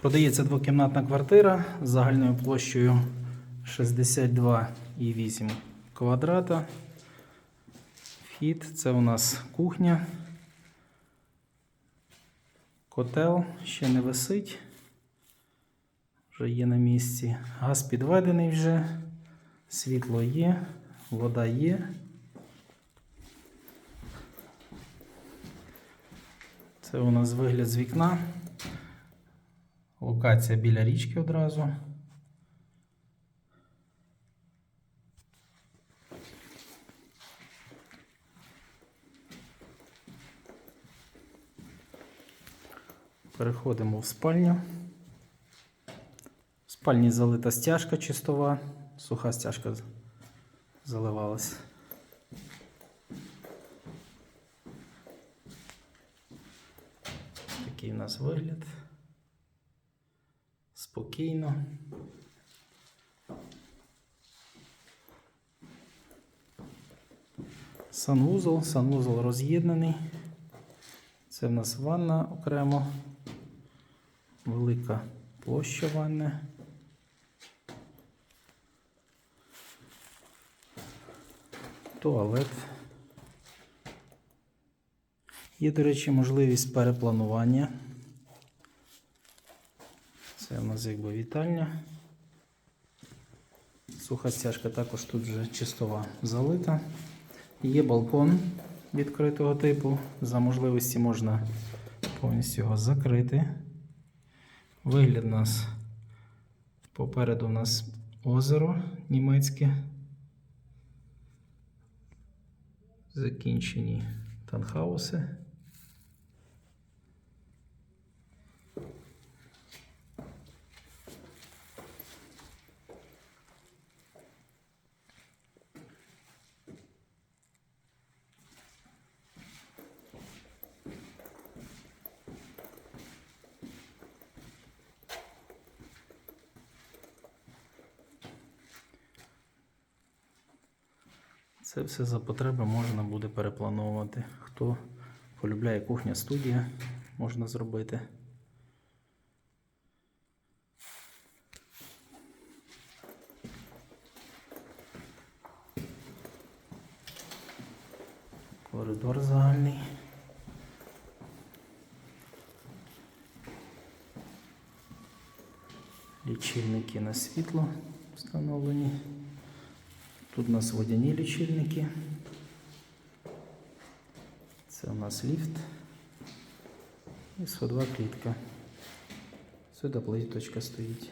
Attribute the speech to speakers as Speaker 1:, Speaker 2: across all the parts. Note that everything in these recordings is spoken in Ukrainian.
Speaker 1: Продається двокімнатна квартира з загальною площею 62,8 квадрата. Вхід це у нас кухня. Котел ще не висить. Вже є на місці. Газ підведений вже. Світло є, вода є. Це у нас вигляд з вікна. Локація біля річки одразу. Переходимо в спальню. В спальні залита стяжка чистова, суха стяжка з- заливалась. Такий у нас вигляд. Спокійно. Санвузол, санвузол роз'єднаний. Це в нас ванна окремо. Велика площа ванни. Туалет. Є, до речі, можливість перепланування. Це у нас якби вітальня. Суха стяжка також тут вже чистова залита. Є балкон відкритого типу. За можливості можна повністю його закрити. Вигляд у нас попереду у нас озеро німецьке. Закінчені танхауси. Це все за потреби можна буде переплановувати. Хто полюбляє кухня студія, можна зробити. Коридор загальний. Лічильники на світло встановлені. Тут у нас водяні лічильники. Це у нас ліфт. І сходова клітка. Сюди плиточка стоїть.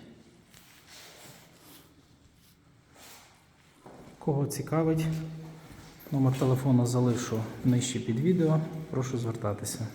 Speaker 1: Кого цікавить, номер телефону залишу нижче під відео. Прошу звертатися.